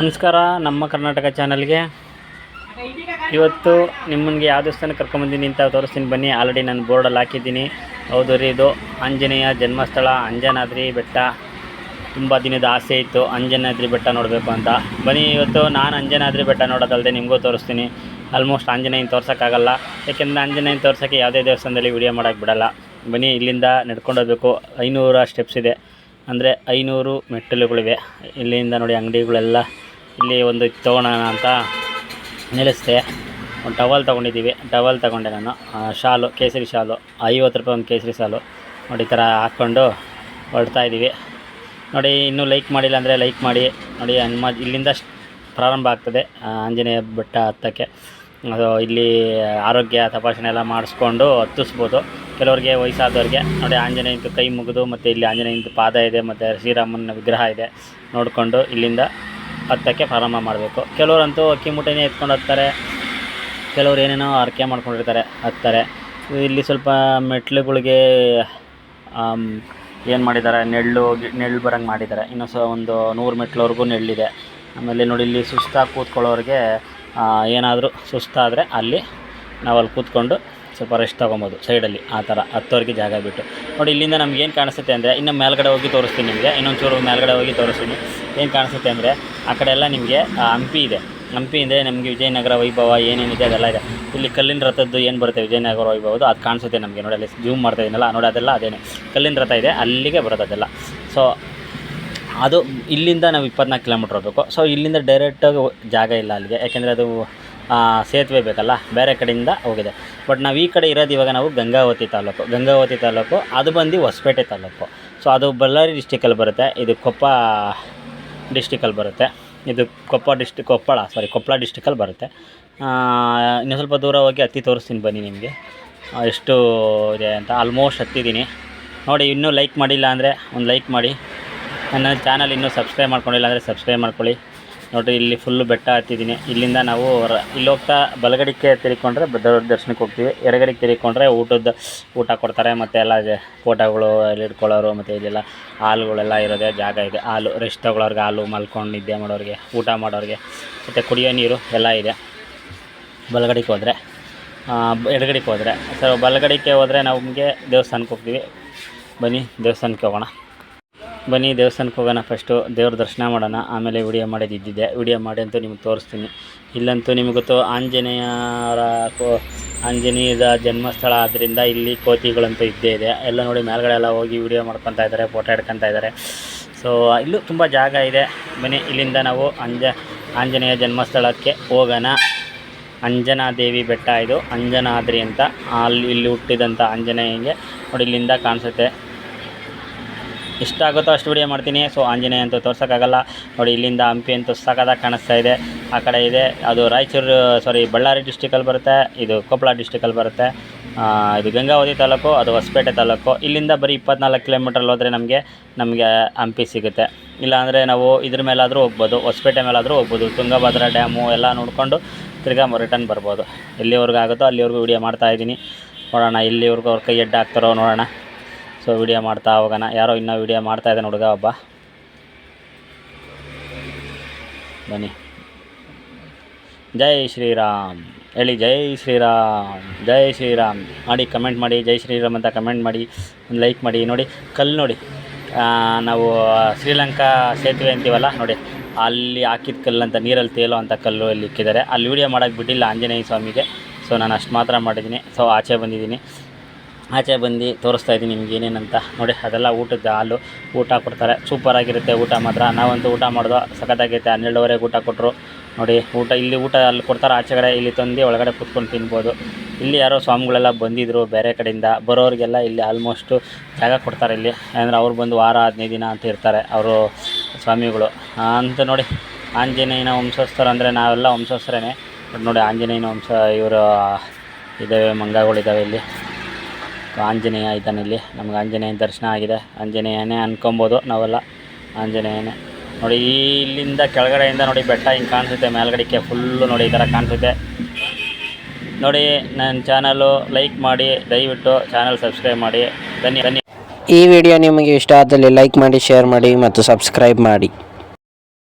ನಮಸ್ಕಾರ, ನಮ್ಮ ಕರ್ನಾಟಕ ಚಾನಲ್ಗೆ. ಇವತ್ತು ನಿಮ್ಮನಿಗೆ ಯಾವ ದೇವಸ್ಥಾನಕ್ಕೆ ಕರ್ಕೊಂಬಂದಿನಿ ಅಂತ ತೋರಿಸ್ತೀನಿ. ಬನ್ನಿ ಆಲ್ರೆಡಿ ನಾನು ಬೋರ್ಡಲ್ಲಿ ಹಾಕಿದ್ದೀನಿ. ಹೌದು ರೀ, ಇದು ಆಂಜನೇಯ ಜನ್ಮಸ್ಥಳ ಅಂಜನಾದ್ರಿ ಬೆಟ್ಟ. ತುಂಬ ದಿನದ ಆಸೆ ಇತ್ತು ಅಂಜನಾದ್ರಿ ಬೆಟ್ಟ ನೋಡಬೇಕು ಅಂತ. ಬನ್ನಿ, ಇವತ್ತು ನಾನು ಅಂಜನಾದ್ರಿ ಬೆಟ್ಟ ನೋಡೋದಲ್ಲದೆ ನಿಮಗೂ ತೋರಿಸ್ತೀನಿ. ಆಲ್ಮೋಸ್ಟ್ ಆಂಜನೇಯನ ತೋರ್ಸೋಕ್ಕಾಗಲ್ಲ. ಯಾಕೆಂದರೆ ಆಂಜನೇಯನ ತೋರ್ಸೋಕ್ಕೆ ಯಾವುದೇ ದೇವಸ್ಥಾನದಲ್ಲಿ ವಿಡಿಯೋ ಮಾಡೋಕ್ಕೆ ಬಿಡಲ್ಲ. ಬನ್ನಿ, ಇಲ್ಲಿಂದ ನಡ್ಕೊಂಡು ಹೋಗ್ಬೇಕು. ಐನೂರ ಸ್ಟೆಪ್ಸ್ ಇದೆ. ಅಂದರೆ ಐನೂರು ಮೆಟ್ಟಿಲುಗಳಿವೆ. ಇಲ್ಲಿಂದ ನೋಡಿ ಅಂಗಡಿಗಳೆಲ್ಲ ಇಲ್ಲಿ ಒಂದು ತೊಗೊಳೋಣ ಅಂತ ನಿಲ್ಲಿಸಿದೆ ಒಂದು ಟವಲ್ ತೊಗೊಂಡಿದ್ದೀವಿ. ಟವಲ್ ತೊಗೊಂಡೆ ನಾನು. ಶಾಲು, ಕೇಸರಿ ಶಾಲು. ಐವತ್ತು ರೂಪಾಯಿ ಒಂದು ಕೇಸರಿ ಶಾಲು. ನೋಡಿ, ಈ ಥರ ಹಾಕ್ಕೊಂಡು ಹೊರಡ್ತಾ ಇದ್ದೀವಿ. ನೋಡಿ, ಇನ್ನೂ ಲೈಕ್ ಮಾಡಿಲ್ಲ ಅಂದರೆ ಲೈಕ್ ಮಾಡಿ. ನೋಡಿ ಹನುಮ ಇಲ್ಲಿಂದ ಪ್ರಾರಂಭ ಆಗ್ತದೆ. ಆಂಜನೇಯ ಬೆಟ್ಟ ಹತ್ತಕ್ಕೆ. ಅದು ಇಲ್ಲಿ ಆರೋಗ್ಯ ತಪಾಸಣೆ ಎಲ್ಲ ಮಾಡಿಸ್ಕೊಂಡು ಹತ್ತಿಸ್ಬೋದು. ಕೆಲವರಿಗೆ ವಯಸ್ಸಾದವ್ರಿಗೆ. ನೋಡಿ, ಆಂಜನೇಯಂದು ಕೈ ಮುಗಿದು ಮತ್ತು ಇಲ್ಲಿ ಆಂಜನೇಯಂದು ಪಾದ ಇದೆ, ಮತ್ತು ಶ್ರೀರಾಮನ ವಿಗ್ರಹ ಇದೆ. ನೋಡಿಕೊಂಡು ಇಲ್ಲಿಂದ ಹತ್ತಕ್ಕೆ ಪ್ರಾರಂಭ ಮಾಡಬೇಕು. ಕೆಲವರಂತೂ ಅಕ್ಕಿ ಮುಟ್ಟೆನೇ ಎತ್ಕೊಂಡು ಹತ್ತಾರೆ. ಕೆಲವ್ರು ಏನೇನೋ ಅರ್ಕೆ ಮಾಡ್ಕೊಂಡಿರ್ತಾರೆ, ಹತ್ತಾರೆ. ಇಲ್ಲಿ ಸ್ವಲ್ಪ ಮೆಟ್ಲುಗಳಿಗೆ ಏನು ಮಾಡಿದ್ದಾರೆ ನೆಳ್ಳು ನೆಳ್ಳು ಬರಂಗೆ ಮಾಡಿದ್ದಾರೆ. ಇನ್ನು ಸ ಒಂದು ನೂರು ಮೆಟ್ಲವರೆಗೂ ನೆಳ್ಳಿದೆ ಆಮೇಲೆ ನೋಡಿ, ಇಲ್ಲಿ ಸುಸ್ತಾಗಿ ಕೂತ್ಕೊಳ್ಳೋರಿಗೆ ಏನಾದರೂ ಸುಸ್ತಾದರೆ ಅಲ್ಲಿ ನಾವು ಅಲ್ಲಿ ಕೂತ್ಕೊಂಡು ಸ್ವಲ್ಪ ರೆಸ್ಟ್ ತೊಗೊಬೋದು ಸೈಡಲ್ಲಿ ಆ ಥರ ಹತ್ತುವರೆಗೆ ಜಾಗ ಬಿಟ್ಟು. ನೋಡಿ, ಇಲ್ಲಿಂದ ನಮ್ಗೆ ಏನು ಕಾಣಿಸುತ್ತೆ ಅಂದರೆ, ಇನ್ನು ಮೇಲ್ಗಡೆ ಹೋಗಿ ತೋರಿಸ್ತೀನಿ ನಿಮಗೆ, ಇನ್ನೊಂದು ಚೂರು ಮೇಲ್ಗಡೆ ಹೋಗಿ ತೋರಿಸ್ತೀನಿ. ಏನು ಕಾಣಿಸುತ್ತೆ ಅಂದರೆ, ಆ ಕಡೆ ಎಲ್ಲ ನಿಮಗೆ ಹಂಪಿ ಇದೆ. ಹಂಪಿ ಇದೆ ನಮಗೆ ವಿಜಯನಗರ ವೈಭವ ಏನೇನಿದೆ ಅದೆಲ್ಲ ಇದೆ. ಇಲ್ಲಿ ಕಲ್ಲಿನ ರಥದ್ದು ಏನು ಬರುತ್ತೆ, ವಿಜಯನಗರ ವೈಭವ ಅದು ಕಾಣಿಸುತ್ತೆ ನಮಗೆ. ನೋಡಿ, ಅಲ್ಲಿ ಜೂಮ್ ಮಾಡ್ತಾ ಇದೀನಲ್ಲ ನೋಡಿ, ಅದೆಲ್ಲ ಅದೇನೆ. ಕಲ್ಲಿನ ರಥ ಇದೆ, ಅಲ್ಲಿಗೆ ಬರುತ್ತೆ ಅದೆಲ್ಲ. ಸೊ ಅದು ಇಲ್ಲಿಂದ ನಾವು ಇಪ್ಪತ್ನಾಲ್ಕು ಕಿಲೋಮೀಟ್ರ್ ಹೋಗಬೇಕು. ಸೊ ಇಲ್ಲಿಂದ ಡೈರೆಕ್ಟಾಗಿ ಜಾಗ ಇಲ್ಲ ಅಲ್ಲಿಗೆ. ಯಾಕೆಂದರೆ ಅದು ಸೇತುವೆ ಬೇಕಲ್ಲ, ಬೇರೆ ಕಡೆಯಿಂದ ಹೋಗಿದೆ. ಬಟ್ ನಾವು ಈ ಕಡೆ ಇರೋದು ಇವಾಗ ನಾವು ಗಂಗಾವತಿ ತಾಲೂಕು. ಗಂಗಾವತಿ ತಾಲೂಕು, ಅದು ಬಂದು ಹೊಸಪೇಟೆ ತಾಲೂಕು. ಸೊ ಅದು ಬಳ್ಳಾರಿ ಡಿಸ್ಟಿಕಲ್ಲಿ ಬರುತ್ತೆ. ಇದು ಕೊಪ್ಪ ಡಿಸ್ಟಿಕಲ್ಲಿ ಬರುತ್ತೆ. ಇದು ಕೊಪ್ಪ ಡಿಸ್ಟಿಕ್ ಕೊಪ್ಪಳ ಸಾರಿ ಕೊಪ್ಪಳ ಡಿಸ್ಟಿಕಲ್ಲಿ ಬರುತ್ತೆ. ಇನ್ನು ಸ್ವಲ್ಪ ದೂರ ಹೋಗಿ ಹತ್ತಿ ತೋರಿಸ್ತೀನಿ ಬನ್ನಿ ನಿಮಗೆ. ಎಷ್ಟು ಇದೆ ಅಂತ. ಆಲ್ಮೋಸ್ಟ್ ಹತ್ತಿದ್ದೀನಿ ನೋಡಿ, ಇನ್ನೂ ಲೈಕ್ ಮಾಡಿಲ್ಲ ಅಂದರೆ ಒಂದು ಲೈಕ್ ಮಾಡಿ. ನನ್ನ ಚಾನಲ್ ಇನ್ನೂ ಸಬ್ಸ್ಕ್ರೈಬ್ ಮಾಡ್ಕೊಂಡಿಲ್ಲ ಅಂದರೆ ಸಬ್ಸ್ಕ್ರೈಬ್ ಮಾಡ್ಕೊಳ್ಳಿ. ನೋಡಿರಿ ಇಲ್ಲಿ ಫುಲ್ಲು ಬೆಟ್ಟ ಹತ್ತಿದ್ದೀನಿ. ಇಲ್ಲಿಂದ ನಾವು ಇಲ್ಲಿ ಹೋಗ್ತಾ ಬಲಗಡಿಕೆ ತಿರ್ಕೊಂಡ್ರೆ ದರ್ಶನಕ್ಕೆ ಹೋಗ್ತೀವಿ. ಎಡಗಡೆಗೆ ತಿರ್ಕೊಂಡ್ರೆ ಊಟದ, ಊಟ ಕೊಡ್ತಾರೆ, ಮತ್ತು ಎಲ್ಲ ಫೋಟೋಗಳು ಅಲ್ಲಿ ಇಟ್ಕೊಳ್ಳೋರು, ಮತ್ತು ಇಲ್ಲೆಲ್ಲ ಹಾಲುಗಳೆಲ್ಲ ಇರೋದೇ ಜಾಗ ಇದೆ. ಹಾಲು ರೆಸ್ಟ್ ತೊಗೊಳೋರ್ಗೆ ಹಾಲು ಮಲ್ಕೊಂಡು ನಿದ್ದೆ ಮಾಡೋರಿಗೆ, ಊಟ ಮಾಡೋರಿಗೆ, ಮತ್ತು ಕುಡಿಯೋ ನೀರು ಎಲ್ಲ ಇದೆ. ಬಲಗಡೆಗೆ ಹೋದರೆ ಎಡಗಡೆಗೆ ಹೋದರೆ ಸೊ ಬಲಗಡಿಕೆ ಹೋದರೆ ನಮಗೆ ದೇವಸ್ಥಾನಕ್ಕೆ ಹೋಗ್ತೀವಿ. ಬನ್ನಿ, ದೇವಸ್ಥಾನಕ್ಕೆ ಹೋಗೋಣ. ಬನ್ನಿ ದೇವಸ್ಥಾನಕ್ಕೆ ಹೋಗೋಣ ಫಸ್ಟು. ದೇವ್ರ ದರ್ಶನ ಮಾಡೋಣ. ಆಮೇಲೆ ವಿಡಿಯೋ ಮಾಡೋದು ವಿಡಿಯೋ ಮಾಡಿ ಅಂತೂ ನಿಮ್ಗೆ ತೋರಿಸ್ತೀನಿ. ಇಲ್ಲಂತೂ ನಿಮಗೆ ಗೊತ್ತು, ಆಂಜನೇಯರ ಕೋ, ಆಂಜನೇಯದ ಜನ್ಮಸ್ಥಳ ಆದ್ದರಿಂದ ಇಲ್ಲಿ ಕೋತಿಗಳಂತೂ ಇದ್ದೇ ಇದೆ. ಎಲ್ಲ ನೋಡಿ ಮೇಲ್ಗಡೆ ಎಲ್ಲ ಹೋಗಿ ವಿಡಿಯೋ ಮಾಡ್ಕೊತಾ ಇದ್ದಾರೆ, ಫೋಟೋ ಹಿಡ್ಕೊತಾ ಇದ್ದಾರೆ. ಸೊ ಇಲ್ಲೂ ತುಂಬ ಜಾಗ ಇದೆ. ಬನ್ನಿ, ಇಲ್ಲಿಂದ ನಾವು ಅಂಜ, ಆಂಜನೇಯ ಜನ್ಮಸ್ಥಳಕ್ಕೆ ಹೋಗೋಣ. ಅಂಜನಾದೇವಿ ಬೆಟ್ಟ ಇದು. ಅಂಜನಾದ್ರಿ ಅಂತ. ಅಲ್ಲಿ, ಇಲ್ಲಿ ಹುಟ್ಟಿದಂಥ ಆಂಜನೇಯಂಗೆ ನೋಡಿ ಇಲ್ಲಿಂದ ಕಾಣಿಸುತ್ತೆ. ಎಷ್ಟಾಗುತ್ತೋ ಅಷ್ಟು ವಿಡಿಯೋ ಮಾಡ್ತೀನಿ. ಸೊ ಆಂಜನೇಯ ಅಂತೂ ತೋರ್ಸೋಕ್ಕಾಗಲ್ಲ. ನೋಡಿ, ಇಲ್ಲಿಂದ ಹಂಪಿ ಅಂತೂ ಸಖತ್ತಾಗಿ ಕಾಣಿಸ್ತಾ ಇದೆ. ಆ ಕಡೆ ಇದೆ. ಅದು ರಾಯಚೂರು ಸಾರಿ ಬಳ್ಳಾರಿ ಡಿಸ್ಟಿಕಲ್ಲಿ ಬರುತ್ತೆ. ಇದು ಕೊಪ್ಪಳ ಡಿಸ್ಟಿಕಲ್ಲಿ ಬರುತ್ತೆ. ಇದು ಗಂಗಾವತಿ ತಾಲೂಕು, ಅದು ಹೊಸಪೇಟೆ ತಾಲೂಕು. ಇಲ್ಲಿಂದ ಬರೀ ಇಪ್ಪತ್ನಾಲ್ಕು ಕಿಲೋಮೀಟ್ರಲ್ಲಿ ಹೋದರೆ ನಮಗೆ ನಮಗೆ ಹಂಪಿ ಸಿಗುತ್ತೆ. ಇಲ್ಲಾಂದರೆ ನಾವು ಇದ್ರ ಮೇಲಾದರೂ ಹೋಗ್ಬೋದು. ಹೊಸಪೇಟೆ ಮೇಲಾದರೂ ಹೋಗ್ಬೋದು. ತುಂಗಭದ್ರಾ ಡ್ಯಾಮು ಎಲ್ಲ ನೋಡಿಕೊಂಡು ತಿರ್ಗಾ ರಿಟರ್ನ್ ಬರ್ಬೋದು. ಎಲ್ಲಿವರೆಗೂ ಆಗುತ್ತೋ ಅಲ್ಲಿವರೆಗೂ ವಿಡಿಯೋ ಮಾಡ್ತಾ ಇದ್ದೀನಿ. ನೋಡೋಣ ಇಲ್ಲಿವರೆಗೂ ಅವ್ರ ಕೈ ಎಡ್ಡಾಗ್ತಾರೋ ನೋಡೋಣ. ಸೊ ವಿಡಿಯೋ ಮಾಡ್ತಾ ಹೋಗೋಣ. ಯಾರೋ ಇನ್ನೂ ವಿಡಿಯೋ ಮಾಡ್ತಾ ಇದ್ದಾನೆ ಹುಡುಗ ಒಬ್ಬ. ಬನ್ನಿ. ಜೈ ಶ್ರೀರಾಮ್. ಹೇಳಿ, ಜೈ ಶ್ರೀರಾಮ್ ಜೈ ಶ್ರೀರಾಮ್. ಮಾಡಿ ಕಮೆಂಟ್ ಮಾಡಿ, ಜೈ ಶ್ರೀರಾಮ್ ಅಂತ ಕಮೆಂಟ್ ಮಾಡಿ, ಒಂದು ಲೈಕ್ ಮಾಡಿ. ನೋಡಿ, ಕಲ್ಲು ನೋಡಿ. ನಾವು ಶ್ರೀಲಂಕಾ ಸೇತುವೆ ಅಂತೀವಲ್ಲ, ನೋಡಿ. ಅಲ್ಲಿ ಹಾಕಿದ ಕಲ್ಲು ಅಂತ, ನೀರಲ್ಲಿ ತೇಲೋ ಅಂತ ಕಲ್ಲು ಅಲ್ಲಿ ಇಕ್ಕಿದ್ದಾರೆ. ಅಲ್ಲಿ ವಿಡಿಯೋ ಮಾಡೋಕ್ಕೆ ಬಿಟ್ಟಿಲ್ಲ ಆಂಜನೇಯ ಸ್ವಾಮಿಗೆ. ಸೊ ನಾನು ಅಷ್ಟು ಮಾತ್ರ ಮಾಡಿದ್ದೀನಿ. ಸೊ ಆಚೆ ಬಂದಿದ್ದೀನಿ. ಆಚೆ ಬಂದು ತೋರಿಸ್ತಾ ಇದ್ದೀನಿ ನಿಮ್ಗೆ ಏನೇನಂತ. ನೋಡಿ, ಅದೆಲ್ಲ ಊಟದ ಹಾಲು, ಊಟ ಕೊಡ್ತಾರೆ. ಸೂಪರಾಗಿರುತ್ತೆ ಊಟ ಮಾತ್ರ. ನಾವಂತೂ ಊಟ ಮಾಡಿದೋ ಸಖತ್ತಾಗೈತೆ. ಹನ್ನೆರಡುವರೆಗೆ ಊಟ ಕೊಟ್ಟರು ನೋಡಿ, ಊಟ, ಇಲ್ಲಿ ಊಟ ಅಲ್ಲಿ ಕೊಡ್ತಾರೆ. ಆಚೆ ಕಡೆ ಇಲ್ಲಿ ತಂದು ಒಳಗಡೆ ಕುತ್ಕೊಂಡು ತಿನ್ಬೋದು. ಇಲ್ಲಿ ಯಾರೋ ಸ್ವಾಮಿಗಳೆಲ್ಲ ಬಂದಿದ್ದರು ಬೇರೆ ಕಡೆಯಿಂದ. ಬರೋರಿಗೆಲ್ಲ ಇಲ್ಲಿ ಆಲ್ಮೋಸ್ಟು ಜಾಗ ಕೊಡ್ತಾರೆ ಇಲ್ಲಿ. ಅಂದರೆ ಅವ್ರು ಬಂದು ವಾರ ಹದಿನೈದು ದಿನ ಅಂತ ಇರ್ತಾರೆ ಅವರು ಸ್ವಾಮಿಗಳು. ಅಂತ ನೋಡಿ, ಆಂಜನೇಯನ ವಂಶಸ್ಥರು ಅಂದರೆ ನಾವೆಲ್ಲ ವಂಶಸ್ಥರೇ ಬಟ್ ನೋಡಿ, ಆಂಜನೇಯನ ವಂಶ, ಇವರು ಇದ್ದಾವೆ ಮಂಗಗಳಿದ್ದಾವೆ ಇಲ್ಲಿ. ಆಂಜನೇಯ ಇದ್ದಾನೆ ಇಲ್ಲಿ. ನಮ್ಗೆ ಆಂಜನೇಯನ ದರ್ಶನ ಆಗಿದೆ. ಆಂಜನೇಯನೇ ಅನ್ಕೊಬೋದು ನಾವೆಲ್ಲ. ಆಂಜನೇಯನೇ. ನೋಡಿ ಇಲ್ಲಿಂದ ಕೆಳಗಡೆಯಿಂದ ನೋಡಿ, ಬೆಟ್ಟ ಹಿಂಗೆ ಕಾಣಿಸುತ್ತೆ. ಮೇಲ್ಗಡೆಗೆ ಫುಲ್ಲು ನೋಡಿ, ಈ ಥರ ಕಾಣಿಸುತ್ತೆ. ನೋಡಿ, ನನ್ನ ಚಾನಲು ಲೈಕ್ ಮಾಡಿ, ದಯವಿಟ್ಟು ಚಾನಲ್ ಸಬ್ಸ್ಕ್ರೈಬ್ ಮಾಡಿ. ಧನ್ಯ ಧನ್ಯ ಈ ವಿಡಿಯೋ ನಿಮಗೆ ಇಷ್ಟ ಆದಲ್ಲಿ ಲೈಕ್ ಮಾಡಿ ಶೇರ್ ಮಾಡಿ ಮತ್ತು ಸಬ್ಸ್ಕ್ರೈಬ್ ಮಾಡಿ.